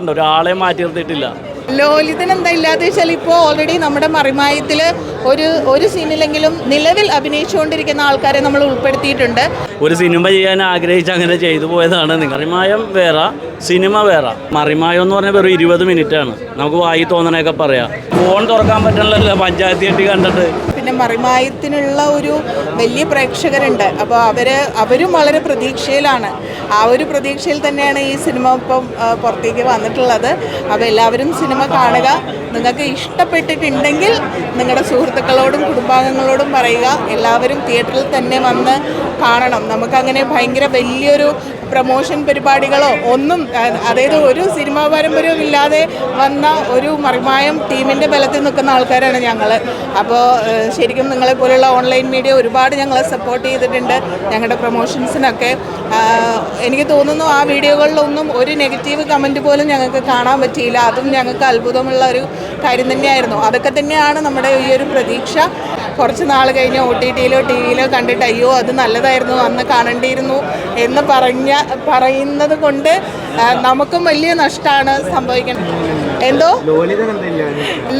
ഉണ്ട് ഒരാളെ മാറ്റി നിർത്തിയിട്ടില്ല. ലോലിതൻ എന്താ ഇല്ലാതെ വെച്ചാൽ ഇപ്പോൾ ഓൾറെഡി നമ്മുടെ മറിമായത്തിൽ ഒരു ഒരു സീനിലെങ്കിലും നിലവിൽ അഭിനയിച്ചുകൊണ്ടിരിക്കുന്ന ആൾക്കാരെ നമ്മൾ ഉൾപ്പെടുത്തിയിട്ടുണ്ട്. ഒരു സിനിമ ചെയ്യാൻ ആഗ്രഹിച്ച് അങ്ങനെ ചെയ്തു പോയതാണ്. മറിമായം വേറെ സിനിമ വേറെ. മറിമായം എന്ന് പറഞ്ഞാൽ വെറും ഇരുപത് മിനിറ്റ് ആണ്. നമുക്ക് വായി തോന്നണേക്കെ പറയാം. ഫോൺ തുറക്കാൻ പറ്റണല്ലോ പഞ്ചായത്ത് കെട്ടി കണ്ടിട്ട്. പിന്നെ മറിമായത്തിനുള്ള ഒരു വലിയ പ്രേക്ഷകരുണ്ട്. അപ്പോൾ അവർ അവരും വളരെ പ്രതീക്ഷയിലാണ്. ആ ഒരു പ്രതീക്ഷയിൽ തന്നെയാണ് ഈ സിനിമ ഇപ്പം പുറത്തേക്ക് വന്നിട്ടുള്ളത്. അപ്പോൾ എല്ലാവരും സിനിമ കാണുക. നിങ്ങൾക്ക് ഇഷ്ടപ്പെട്ടിട്ടുണ്ടെങ്കിൽ നിങ്ങളുടെ സുഹൃത്തുക്കളോടും കുടുംബാംഗങ്ങളോടും പറയുക. എല്ലാവരും തിയേറ്ററിൽ തന്നെ വന്ന് കാണണം. നമുക്കങ്ങനെ ഭയങ്കര വലിയൊരു പ്രൊമോഷൻ പരിപാടികളോ ഒന്നും അതായത് ഒരു സിനിമാ പാരമ്പര്യവും ഇല്ലാതെ വന്ന ഒരു മറിമായം ടീമിന്റെ ബലത്തിൽ നിൽക്കുന്ന ആൾക്കാരാണ് ഞങ്ങൾ അപ്പോൾ ശരിക്കും നിങ്ങളെപ്പോലുള്ള ഓൺലൈൻ മീഡിയ ഒരുപാട് ഞങ്ങളെ സപ്പോർട്ട് ചെയ്തിട്ടുണ്ട് ഞങ്ങളുടെ പ്രൊമോഷൻസിനൊക്കെ. എനിക്ക് തോന്നുന്നു ആ വീഡിയോകളിലൊന്നും ഒരു നെഗറ്റീവ് കമന്റ് പോലും ഞങ്ങൾക്ക് കാണാൻ പറ്റിയില്ല. അതും ഞങ്ങൾക്ക് അത്ഭുതമുള്ള ഒരു കാര്യം തന്നെയായിരുന്നു. അതൊക്കെ തന്നെയാണ് നമ്മുടെ ഈ ഒരു പ്രതീക്ഷ. കുറച്ച് നാൾ കഴിഞ്ഞ് ഒ ടി ടിയിലോ ടി വിയിലോ കണ്ടിട്ട് അയ്യോ അത് നല്ലതായിരുന്നു അന്ന് കാണേണ്ടിയിരുന്നു എന്ന് പറഞ്ഞ പറയുന്നത് കൊണ്ട് നമുക്കും വലിയ നഷ്ടമാണ് സംഭവിക്കുന്നത് എന്തോ?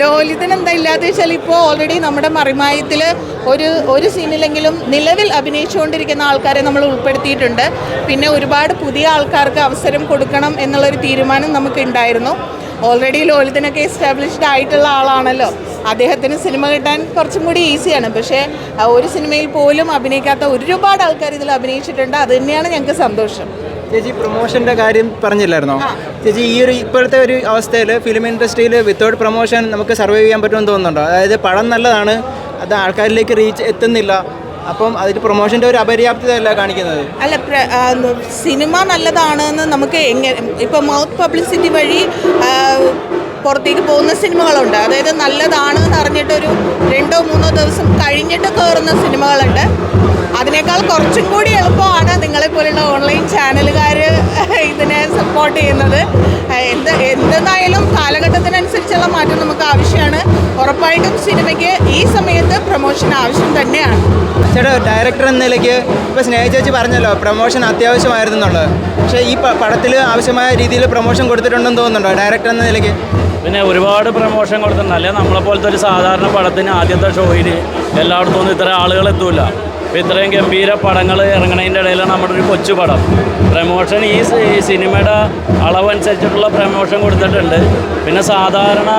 ലോലിതൻ എന്താ ഇല്ലാതെ വെച്ചാൽ ഇപ്പോൾ ഓൾറെഡി നമ്മുടെ മറിമായത്തിൽ ഒരു ഒരു സീനിലെങ്കിലും നിലവിൽ അഭിനയിച്ചുകൊണ്ടിരിക്കുന്ന ആൾക്കാരെ നമ്മൾ ഉൾപ്പെടുത്തിയിട്ടുണ്ട്. പിന്നെ ഒരുപാട് പുതിയ ആൾക്കാർക്ക് അവസരം കൊടുക്കണം എന്നുള്ളൊരു തീരുമാനം നമുക്ക് ഉണ്ടായിരുന്നു ഓൾറെഡി ലോലിതനൊക്കെ എസ്റ്റാബ്ലിഷ്ഡ് ആയിട്ടുള്ള ആളാണല്ലോ. അദ്ദേഹത്തിന് സിനിമ കിട്ടാൻ കുറച്ചും കൂടി ഈസിയാണ്. പക്ഷേ ഒരു സിനിമയിൽ പോലും അഭിനയിക്കാത്ത ഒരുപാട് ആൾക്കാർ ഇതിൽ അഭിനയിച്ചിട്ടുണ്ട്. അത് തന്നെയാണ് ഞങ്ങൾക്ക് സന്തോഷം. ചേച്ചി പ്രൊമോഷന്റെ കാര്യം പറഞ്ഞില്ലായിരുന്നോ? ചേച്ചി ഈ ഒരു ഇപ്പോഴത്തെ ഒരു അവസ്ഥയിൽ ഫിലിം ഇൻഡസ്ട്രിയിൽ വിത്തൗട്ട് പ്രൊമോഷൻ നമുക്ക് സർവൈവ് ചെയ്യാൻ പറ്റുമെന്ന് തോന്നുന്നുണ്ടോ? അതായത് പടം നല്ലതാണ് അത് ആൾക്കാരിലേക്ക് റീച്ച് എത്തുന്നില്ല. അപ്പം അതിൽ പ്രൊമോഷന്റെ ഒരു അപര്യാപ്തത അല്ല കാണിക്കുന്നത് അല്ല സിനിമ നല്ലതാണെന്ന് നമുക്ക് എങ്ങനെ ഇപ്പം മൗത്ത് പബ്ലിസിറ്റി വഴി പുറത്തേക്ക് പോകുന്ന സിനിമകളുണ്ട്. അതായത് നല്ലതാണ് എന്ന് അറിഞ്ഞിട്ടൊരു രണ്ടോ മൂന്നോ ദിവസം കഴിഞ്ഞിട്ട് കയറുന്ന സിനിമകളുണ്ട്. അതിനേക്കാൾ കുറച്ചും കൂടി എളുപ്പമാണ് നിങ്ങളെപ്പോലുള്ള ഓൺലൈൻ ചാനലുകാർ ഇതിനെ സപ്പോർട്ട് ചെയ്യുന്നത്. എന്ത് എന്തെന്നായാലും കാലഘട്ടത്തിനനുസരിച്ചുള്ള മാറ്റം നമുക്ക് ആവശ്യമാണ്. ഉറപ്പായിട്ടും സിനിമയ്ക്ക് ഈ സമയത്ത് പ്രൊമോഷൻ ആവശ്യം തന്നെയാണ്. ചേട്ടാ ഡയറക്ടർ എന്ന നിലയ്ക്ക് ഇപ്പോൾ സ്നേഹ ചേച്ചി പറഞ്ഞല്ലോ പ്രൊമോഷൻ അത്യാവശ്യമായിരുന്നു എന്നുള്ളത്. പക്ഷേ ഈ പടത്തിൽ ആവശ്യമായ രീതിയിൽ പ്രൊമോഷൻ കൊടുത്തിട്ടുണ്ടെന്ന് തോന്നുന്നുണ്ടോ? ഡയറക്ടർ എന്ന നിലയ്ക്ക്? പിന്നെ ഒരുപാട് പ്രമോഷൻ കൊടുത്തിട്ടുണ്ട്. അല്ലെങ്കിൽ നമ്മളെ പോലത്തെ ഒരു സാധാരണ പടത്തിന് ആദ്യത്തെ ഷോയിൽ എല്ലായിടത്തും ഇത്ര ആളുകൾ എത്തൂല. അപ്പോൾ ഇത്രയും ഗംഭീര പടങ്ങൾ ഇറങ്ങണതിന്റെ ഇടയിലാണ് നമ്മുടെ ഒരു കൊച്ചു പടം. പ്രമോഷൻ ഈ സിനിമയുടെ അളവനുസരിച്ചിട്ടുള്ള പ്രമോഷൻ കൊടുത്തിട്ടുണ്ട്. പിന്നെ സാധാരണ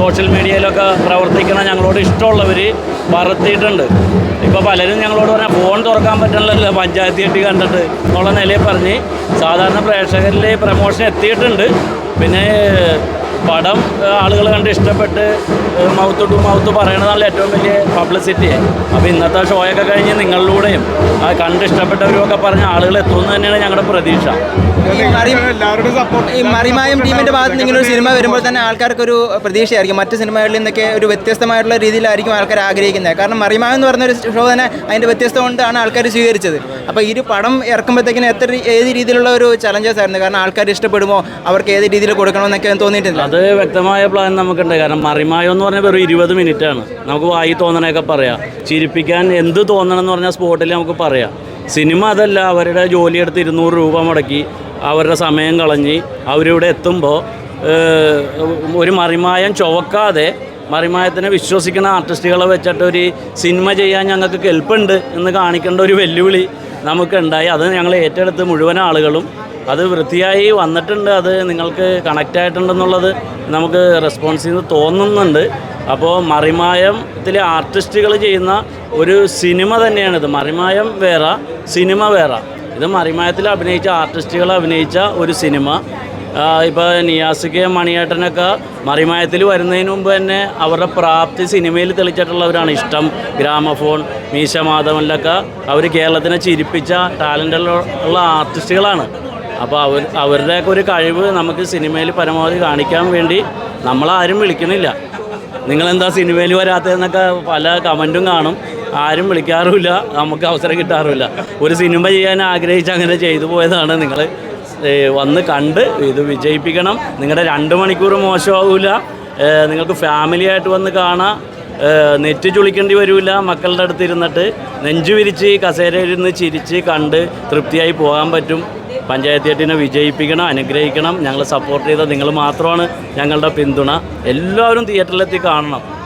സോഷ്യൽ മീഡിയയിലൊക്കെ പ്രവർത്തിക്കുന്ന ഞങ്ങളോട് ഇഷ്ടമുള്ളവർ പറത്തിയിട്ടുണ്ട് ഇപ്പോൾ പലരും ഞങ്ങളോട് പറഞ്ഞാൽ ഫോൺ തുറക്കാൻ പറ്റണല്ലോ പഞ്ചായത്ത് കെട്ടി കണ്ടിട്ട് എന്നുള്ള നിലയിൽ പറഞ്ഞ് സാധാരണ പ്രേക്ഷകരിൽ പ്രമോഷൻ എത്തിയിട്ടുണ്ട്. പിന്നെ പടം ആളുകൾ കണ്ട് ഇഷ്ടപ്പെട്ട് മൗത്ത് ടു മൗത്ത് പറയണതാണ് ഏറ്റവും വലിയ പബ്ലിസിറ്റി അപ്പോൾ ഇന്നത്തെ ഷോയൊക്കെ കഴിഞ്ഞ് നിങ്ങളിലൂടെയും ആ കണ്ട് ഇഷ്ടപ്പെട്ടവരുമൊക്കെ പറഞ്ഞ ആളുകൾ എത്തുമെന്ന് തന്നെയാണ് ഞങ്ങളുടെ പ്രതീക്ഷ. ഈ മറി- ഈ ടീമിന്റെ ഭാഗത്ത് നിന്ന് ഇങ്ങനെ ഒരു സിനിമ വരുമ്പോൾ തന്നെ ആൾക്കാർക്ക് ഒരു പ്രതീക്ഷയായിരിക്കും. മറ്റു സിനിമകളിൽ നിന്നൊക്കെ ഒരു വ്യത്യസ്തമായിട്ടുള്ള രീതിയിലായിരിക്കും ആൾക്കാർ ആഗ്രഹിക്കുന്നത്. കാരണം മറിമായം എന്ന് പറഞ്ഞ ഒരു ഷോ തന്നെ അതിന്റെ വ്യത്യസ്തം കൊണ്ടാണ് ആൾക്കാർ സ്വീകരിച്ചത്. അപ്പോൾ ഈ ഒരു പടം ഇറക്കുമ്പോഴത്തേക്കിന് എത്ര ഏത് രീതിയിലുള്ള ഒരു ചലഞ്ചസ് ആയിരുന്നു? കാരണം ആൾക്കാർ ഇഷ്ടപ്പെടുമോ? അവർക്ക് ഏത് രീതിയിൽ കൊടുക്കണമെന്നൊക്കെ തോന്നിയിട്ടില്ല. അത് വ്യക്തമായ പ്ലാൻ നമുക്കുണ്ട്. കാരണം മറിമായോ എന്ന് പറഞ്ഞാൽ വെറും ഇരുപത് മിനിറ്റ് ആണ്. നമുക്ക് വായി തോന്നണേക്കെ പറയാം. ചിരിപ്പിക്കാൻ എന്ത് തോന്നണം എന്ന് പറഞ്ഞാൽ സ്പോട്ടിൽ നമുക്ക് പറയാം. സിനിമ അതല്ല. അവരുടെ ജോലിയെടുത്ത് ഇരുന്നൂറ് രൂപ മുടക്കി അവരുടെ സമയം കളഞ്ഞ് അവരിവിടെ എത്തുമ്പോൾ ഒരു മറിമായം ചുവക്കാതെ മറിമായത്തിനെ വിശ്വസിക്കുന്ന ആർട്ടിസ്റ്റുകളെ വെച്ചിട്ട് ഒരു സിനിമ ചെയ്യാൻ ഞങ്ങൾക്ക് കെൽപ്പുണ്ട് എന്ന് കാണിക്കേണ്ട ഒരു വെല്ലുവിളി നമുക്കുണ്ടായി. അത് ഞങ്ങൾ ഏറ്റെടുത്ത് മുഴുവൻ ആളുകളും അത് വൃത്തിയായി വന്നിട്ടുണ്ട്. അത് നിങ്ങൾക്ക് കണക്റ്റ് ആയിട്ടുണ്ടെന്നുള്ളത് നമുക്ക് റെസ്പോൺസിൽ നിന്ന് തോന്നുന്നുണ്ട്. അപ്പോൾ മറിമായത്തിലെ ആർട്ടിസ്റ്റുകൾ ചെയ്യുന്ന ഒരു സിനിമ തന്നെയാണിത് മറിമായം വേറെ സിനിമ വേറെ. ഇത് മറിമായത്തിൽ അഭിനയിച്ച ആർട്ടിസ്റ്റുകൾ അഭിനയിച്ച ഒരു സിനിമ ഇപ്പോൾ നിയാസിക്ക് മണിയേട്ടനൊക്കെ മറിമായത്തിൽ വരുന്നതിന് മുമ്പ് തന്നെ അവരുടെ പ്രാപ്തി സിനിമയിൽ തെളിച്ചിട്ടുള്ളവരാണ് ഇഷ്ടം ഗ്രാമഫോൺ മീശ മാധവനിലൊക്കെ അവർ കേരളത്തിനെ ചിരിപ്പിച്ച ടാലന്റ് ഉള്ള ആർട്ടിസ്റ്റുകളാണ് അപ്പോൾ അവർ അവരുടെയൊക്കെ ഒരു കഴിവ് നമുക്ക് സിനിമയിൽ പരമാവധി കാണിക്കാൻ വേണ്ടി നമ്മളാരും വിളിക്കണില്ല നിങ്ങളെന്താ സിനിമയിൽ വരാത്തതെന്നൊക്കെ പല കമന്റും കാണും. ആരും വിളിക്കാറുമില്ല നമുക്ക് അവസരം കിട്ടാറുമില്ല. ഒരു സിനിമ ചെയ്യാൻ ആഗ്രഹിച്ച് അങ്ങനെ ചെയ്തു പോയതാണ് നിങ്ങൾ വന്ന് കണ്ട് ഇത് വിജയിപ്പിക്കണം. നിങ്ങളുടെ രണ്ട് മണിക്കൂർ മോശമാവില്ല നിങ്ങൾക്ക് ഫാമിലി ആയിട്ട് വന്ന് കാണാം. നെറ്റ് ചുളിക്കേണ്ടി വരില്ല മക്കളുടെ അടുത്ത് ഇരുന്നിട്ട്. നെഞ്ചു വിരിച്ച് കസേരയിരുന്ന് ചിരിച്ച് കണ്ട് തൃപ്തിയായി പോകാൻ പറ്റും. പഞ്ചായത്ത് എട്ടിനെ വിജയിപ്പിക്കണം അനുഗ്രഹിക്കണം. ഞങ്ങൾ സപ്പോർട്ട് ചെയ്ത നിങ്ങൾ മാത്രമാണ് ഞങ്ങളുടെ പിന്തുണ. എല്ലാവരും തിയേറ്ററിലെത്തി കാണണം.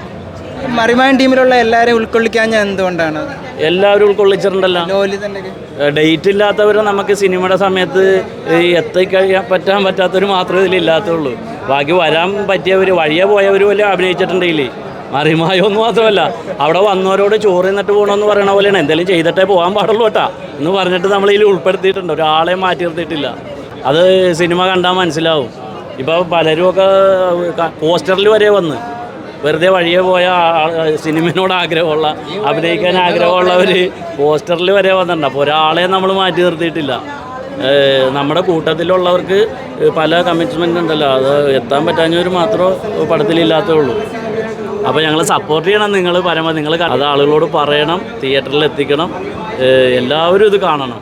മറിമായം ടീമിലുള്ള എല്ലാവരെയും ഉൾക്കൊള്ളിക്കാൻ ഞാൻ എന്തുകൊണ്ടാണ്? എല്ലാവരും ഉൾക്കൊള്ളിച്ചിട്ടുണ്ടല്ലോ. തന്നെ ഡേറ്റ് ഇല്ലാത്തവർ നമുക്ക് സിനിമയുടെ സമയത്ത് എത്തിക്കഴിയാൻ പറ്റാൻ പറ്റാത്തവർ മാത്രമേ ഇതിലില്ലാത്തുള്ളൂ ബാക്കി വരാൻ പറ്റിയവർ വഴിയെ പോയവർ വല്ല അഭിനയിച്ചിട്ടുണ്ടെങ്കിൽ മറിമായോ എന്ന് മാത്രമല്ല അവിടെ വന്നവരോട് ചോറ് നിന്നിട്ട് പോകണമെന്ന് പറയണ പോലെയാണ്. എന്തെങ്കിലും ചെയ്തിട്ടേ പോകാൻ പാടുള്ളൂ കേട്ടാ. എന്ന് പറഞ്ഞിട്ട് നമ്മൾ ഇതിൽ ഉൾപ്പെടുത്തിയിട്ടുണ്ട്. ഒരാളെ മാറ്റി നിർത്തിയിട്ടില്ല. അത് സിനിമ കണ്ടാൽ മനസ്സിലാവും. ഇപ്പോൾ പലരും ഒക്കെ പോസ്റ്ററിൽ വരെ വന്ന്. വെറുതെ വഴിയെ പോയ സിനിമയോട് ആഗ്രഹമുള്ള അഭിനയിക്കാൻ ആഗ്രഹമുള്ളവർ പോസ്റ്ററിൽ വരെ വന്നിട്ടുണ്ട്. അപ്പോൾ ഒരാളെ നമ്മൾ മാറ്റി നിർത്തിയിട്ടില്ല. നമ്മുടെ കൂട്ടത്തിലുള്ളവർക്ക് പല കമ്മിറ്റ്മെന്റ് ഉണ്ടല്ലോ. അത് എത്താൻ പറ്റാഞ്ഞവർ മാത്രമേ പടത്തിലില്ലാത്തുള്ളൂ അപ്പോൾ ഞങ്ങൾ സപ്പോർട്ട് ചെയ്യണം നിങ്ങൾ പരമാവധി നിങ്ങൾ അത് ആളുകളോട് പറയണം തിയേറ്ററിൽ എത്തിക്കണം. എല്ലാവരും ഇത് കാണണം.